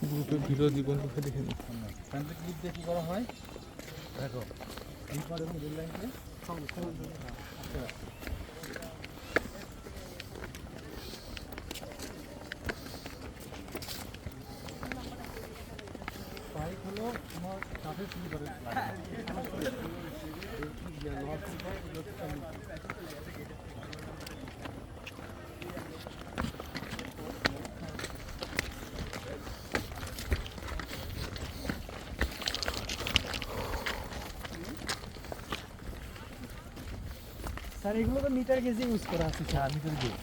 গ্রুপে ভিডিও দিব দেখে নিই প্যান্টের ক্লিপ দিয়ে কী করা হয় দেখো এই করে মিডল লাইনকে পাইপ হলো তোমার কাঠের স্যার এগুলো তো মিটার কেজি ইউজ করা আছে স্যার মিটার দিয়ে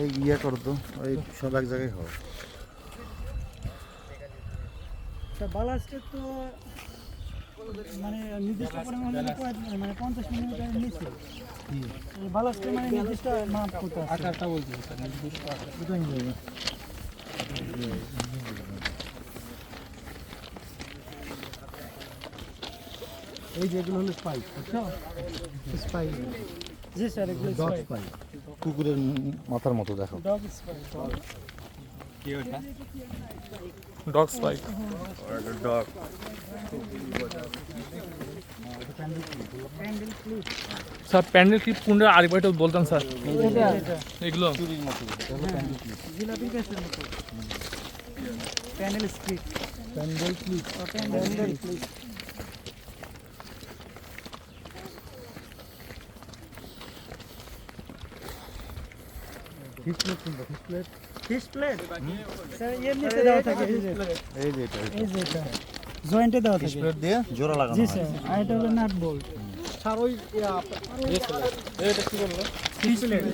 এই ইয়ে করো তো ওই সব এক জায়গায় স্যার বালাস্টের তো মানে নির্দিষ্ট পরিমাণ মানে পঞ্চাশ মিলিমিটার নিচে এই বালাস্টের মানে নির্দিষ্ট মাপ কত আকারটা বলছি স্যার নির্দিষ্ট আকার। এই যে এগুলো হলো স্পাইক বুঝছ? স্পাই জি স্যার এগুলো ডগ স্পাই স্পাইক কুকুরের মাথার মতো দেখো। ডগ স্পাই কি ওটা dog spike clip sir pandal clip কোনটা? আরেকবার একটু বলতাম স্যার এগুলো? চুরির মতো। প্যান্ডেল ক্লিপ জিলাপি কেসের মতো প্যান্ডেল স্ট্রিক প্যান্ডেল clip pandal clip fish plate কিনবো fish plate fish plate sir এর দেওয়া থাকে এই যে এই যে এটা এই যে এটা জয়েন্টে দেওয়া থাকে প্লেট দিয়ে জোড়া লাগানো জি স্যার আর এটা হলো নাট বোল্ট স্যার ওই এটা কি বলব ফিশ প্লেট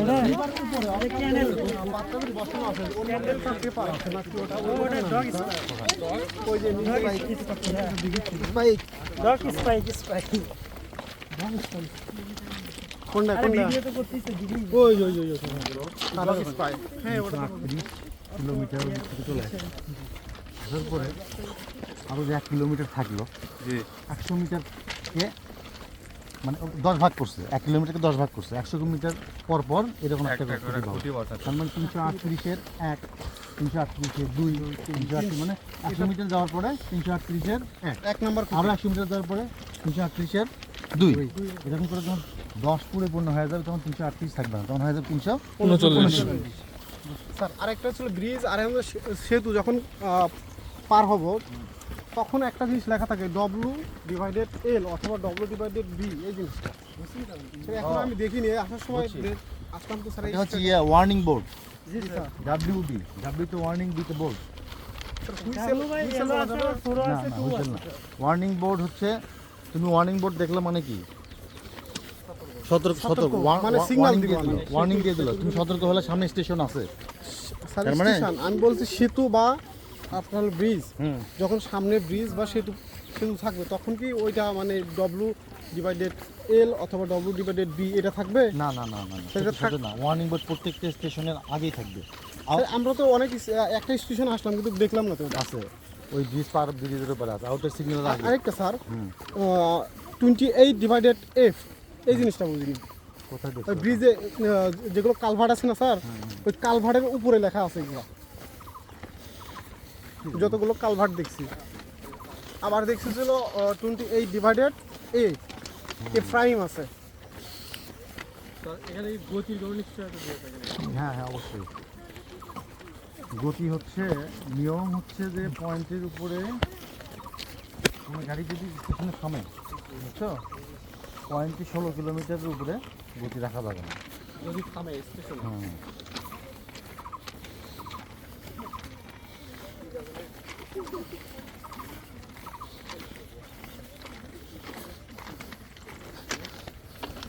এটা এটা ক্যানেল ওটা ডগ ওই যে ডগ স্পাইক স্পাইক কোনটা আরে তো করতেছে ওই ওই ওই হ্যাঁ ওটা কিলোমিটার চলে আসে আসার পরে আরও যে এক কিলোমিটার থাকল জি একশো মিটারকে মানে দশ ভাগ করছে এক কিলোমিটারকে দশ ভাগ করছে একশো মিটার পর পর এরকম একটা তার মানে তিনশো আটত্রিশের এক তিনশো আটত্রিশের দুই তিনশো আটত্রিশ মানে একশো মিটার যাওয়ার পরে তিনশো আটত্রিশের এক এক নম্বর আরও একশো মিটার যাওয়ার পরে তিনশো আটত্রিশের দুই এরকম করে যখন দশ পুরে পূর্ণ হয়ে যাবে তখন তিনশো আটত্রিশ থাকবে না তখন হয়ে যাবে তিনশো উনচল্লিশ। স্যার আরেকটা হচ্ছিল ব্রিজ আর একটা সেতু যখন পার হব তখন একটা জিনিস লেখা থাকে ডব্লু ডিভাইডেড এল অথবা ডব্লু ডিভাইডেড বি এই জিনিসটা। এখন আমি দেখিনি আসার সময় আসলাম তো স্যার হচ্ছে ইয়ে ওয়ার্নিং বোর্ড জি স্যার। ডাব্লিউডি ডাব্লিউ তো ওয়ার্নিং দিতে বোর্ড ওয়ার্নিং বোর্ড হচ্ছে তুমি ওয়ার্নিং বোর্ড দেখলে মানে কি? সতর্ক সতর্ক। মানে signal দিবে। ওয়ার্নিং দিয়ে দিল। তুমি সতর্ক হলে সামনে স্টেশন আছে। মানে- আমি বলছি সেতু বা আপনার ব্রিজ যখন সামনে ব্রিজ বা সেতু সেতু থাকবে তখন কি ওইটা মানে ডব্লু ডিভাইডেড এল অথবা ডব্লু ডিভাইডেড বি এটা থাকবে? না না না না সেটা সেটা না। ওয়ার্নিং বোর্ড প্রত্যেকটা স্টেশনের আগেই থাকবে। আমরা তো অনেক একটা স্টেশন আসলাম কিন্তু দেখলাম না তো। আছে। ওই ব্রিজ পার ব্রিজের উপরে আছে আউটার সিগন্যাল আরেকটা sir twenty eight divided F এই জিনিসটা বুঝিনি। কোথায় ওই ব্রিজে যেগুলো কালভার্ট আছে না স্যার ওই কালভার্টের উপরে লেখা আছে এগুলো। যতগুলো কালভার্ট দেখছি। আবার দেখছি ছিল twenty eight divided A A prime আছে। হ্যাঁ হ্যাঁ অবশ্যই। গতি হচ্ছে নিয়ম হচ্ছে যে পয়েন্টের উপরে কোনো গাড়ি যদি স্টেশনে থামে বুঝছ? পয়েন্টে ষোলো কিলোমিটারের উপরে গতি রাখা যাবে না। যদি থামে স্টেশন হুম।